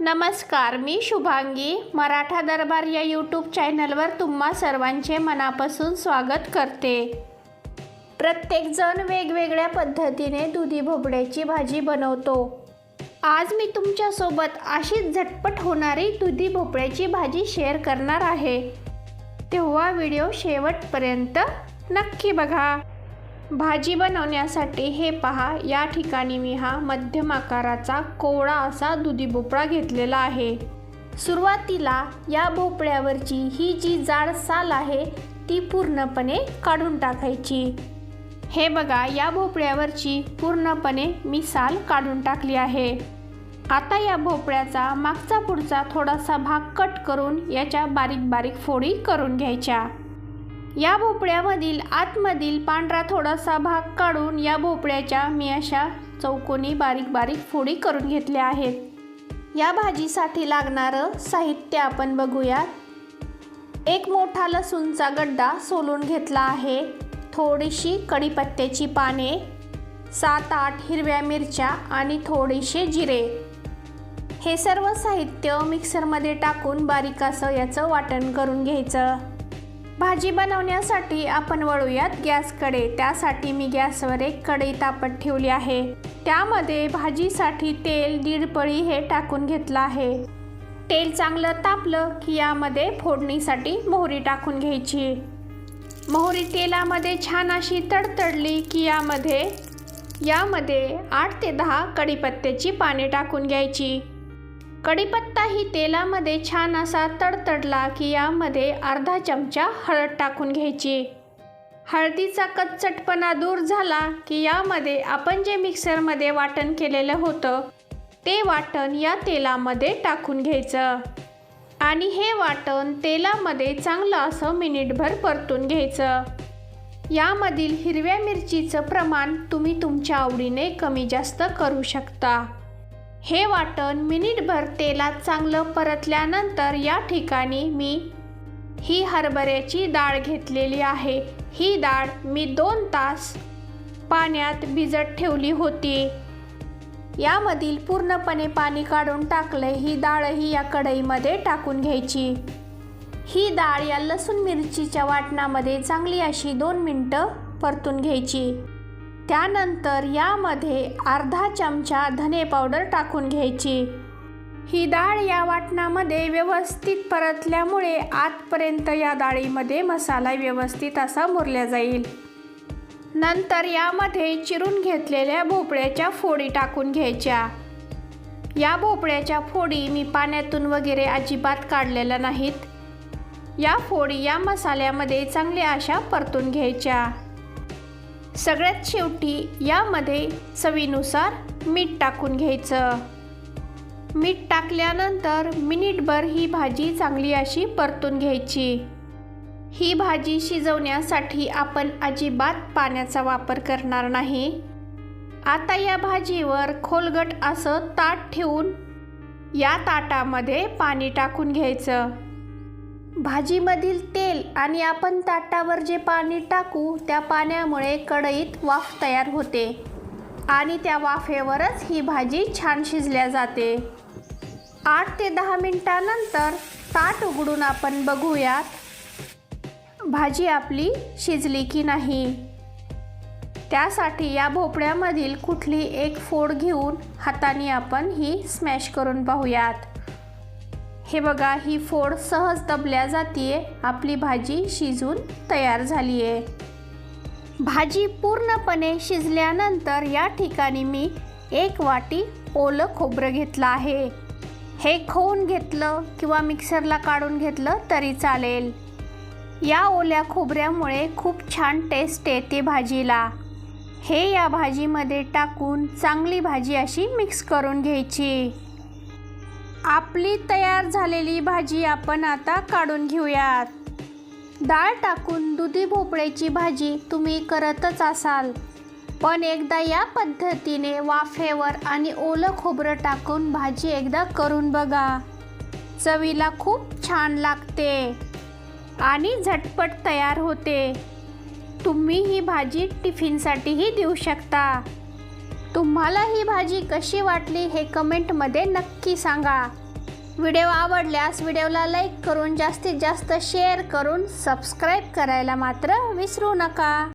नमस्कार मी शुभांगी. मराठा दरबार या यूट्यूब चॅनलवर तुम्हा सर्वांचे मनापासून स्वागत करते. प्रत्येकजण वेगवेगळ्या पद्धतीने दुधी भोपळ्याची भाजी बनवतो. आज मी तुमच्यासोबत अशीच झटपट होणारी दुधी भोपळ्याची भाजी शेअर करणार आहे. तेव्हा व्हिडिओ शेवटपर्यंत नक्की बघा. भाजी बनवण्यासाठी हे पहा. या ठिकाणी मी हा मध्यम आकाराचा कोवळा असा दुधी भोपळा घेतलेला आहे. सुरुवातीला या भोपळ्यावरची ही जी जाड साल आहे ती पूर्णपणे काढून टाकायची. हे बघा या भोपळ्यावरची पूर्णपणे मी साल काढून टाकली आहे. आता या भोपळ्याचा मागचा पुढचा थोडासा भाग कट करून याच्या बारीक बारीक फोडी करून घ्यायच्या. या भोपळ्यामधील आतमधील पांढरा थोडासा भाग काढून या भोपळ्याच्या मी अशा चौकोनी बारीक बारीक फोडी करून घेतल्या आहेत. या भाजीसाठी लागणारं साहित्य आपण बघूयात. एक मोठा लसूणचा गड्डा सोलून घेतला आहे. थोडीशी कढीपत्त्याची पाने सात आठ हिरव्या मिरच्या आणि थोडेसे जिरे. हे सर्व साहित्य मिक्सरमध्ये टाकून बारीक असं याचं वाटण करून घ्यायचं. भाजी बनवण्यासाठी आपण वळूयात गॅसकडे त्यासाठी मी गॅसवर एक कढई तापत ठेवली आहे. त्यामध्ये भाजीसाठी तेल दीड पळी हे टाकून घेतलं आहे. तेल चांगलं तापलं की यामध्ये फोडणीसाठी मोहरी टाकून घ्यायची. मोहरी तेलामध्ये छान अशी तडतडली की यामध्ये यामध्ये आठ ते दहा कढीपत्त्याची पाने टाकून घ्यायची. कढीपत्ता ही तेलामध्ये छान असा तडतडला की यामध्ये अर्धा चमचा हळद टाकून घ्यायची. हळदीचा कच्चटपणा दूर झाला की यामध्ये आपण जे मिक्सरमध्ये वाटण केलेलं होतं ते वाटण या तेलामध्ये टाकून घ्यायचं. आणि हे वाटण तेलामध्ये चांगलं असं मिनिटभर परतून घ्यायचं. यामधील हिरव्या मिरचीचं प्रमाण तुम्ही तुमच्या आवडीने कमी जास्त करू शकता. हे वाटण मिनिटभर तेलात चांगलं परतल्यानंतर या ठिकाणी मी ही हरभऱ्याची डाळ घेतलेली आहे. ही डाळ मी दोन तास पाण्यात भिजत ठेवली होती. यामधील पूर्णपणे पाणी काढून टाकले ही डाळही या कढईमध्ये टाकून घ्यायची. ही डाळ या लसूण मिरचीच्या वाटणामध्ये चांगली अशी दोन मिनटं परतून घ्यायची. त्यानंतर यामध्ये अर्धा चमचा धने पावडर टाकून घ्यायची. ही डाळ या वाटणामध्ये व्यवस्थित परतल्यामुळे आतपर्यंत या डाळीमध्ये मसाला व्यवस्थित असा मुरल्या जाईल. नंतर यामध्ये चिरून घेतलेल्या भोपळ्याच्या फोडी टाकून घ्यायच्या. या भोपळ्याच्या फोडी मी पाण्यातून वगैरे अजिबात काढलेल्या नाहीत. या फोडी या मसाल्यामध्ये चांगल्या अशा परतून घ्यायच्या. सगळ्यात शेवटी यामध्ये चवीनुसार मीठ टाकून घ्यायचं. मीठ टाकल्यानंतर मिनिटभर ही भाजी चांगली अशी परतून घ्यायची. ही भाजी शिजवण्यासाठी आपण अजिबात पाण्याचा वापर करणार नाही. आता या भाजीवर खोलगट असं ताट ठेवून या ताटामध्ये पाणी टाकून घ्यायचं. भाजीमधील तेल आणि आपण ताटावर जे पाणी टाकू त्या पाण्यामुळे कढईत वाफ तयार होते. आणि त्या वाफेवरच ही भाजी छान शिजल्या जाते. आठ ते दहा मिनटानंतर ताट उघडून आपण बघूयात भाजी आपली शिजली की नाही. त्यासाठी या भोपळ्यामधील कुठली एक फोड घेऊन हाताने आपण ही स्मॅश करून पाहूयात. हे बघा ही फोड सहज दबल्या जाते आपली भाजी शिजून तयार झाली आहे भाजी पूर्णपणे शिजल्यानंतर या ठिकाणी मी एक वाटी ओलं खोबरं घेतलं आहे. हे खोवून घेतलं किंवा मिक्सरला काढून घेतलं तरी चालेल. या ओल्या खोबऱ्यामुळे खूप छान टेस्ट येते भाजीला. हे या भाजीमध्ये टाकून चांगली भाजी अशी मिक्स करून घ्यायची. आपली तयार झालेली भाजी आपण आता काढून घेऊयात. डाळ टाकून दुधी भोपळ्याची भाजी तुम्ही करतच असाल. पण एकदा या पद्धतीने वाफेवर आणि ओलं खोबरं टाकून भाजी एकदा करून बघा. चवीला खूप छान लागते आणि झटपट तयार होते. तुम्ही ही भाजी टिफिनसाठीही देऊ शकता. तुम्हाला ही भाजी कशी वाटली हे कमेंटमध्ये नक्की सांगा. व्हिडिओ आवडल्यास व्हिडिओला लाईक करून जास्तीत जास्त शेअर करून सबस्क्राईब करायला मात्र विसरू नका.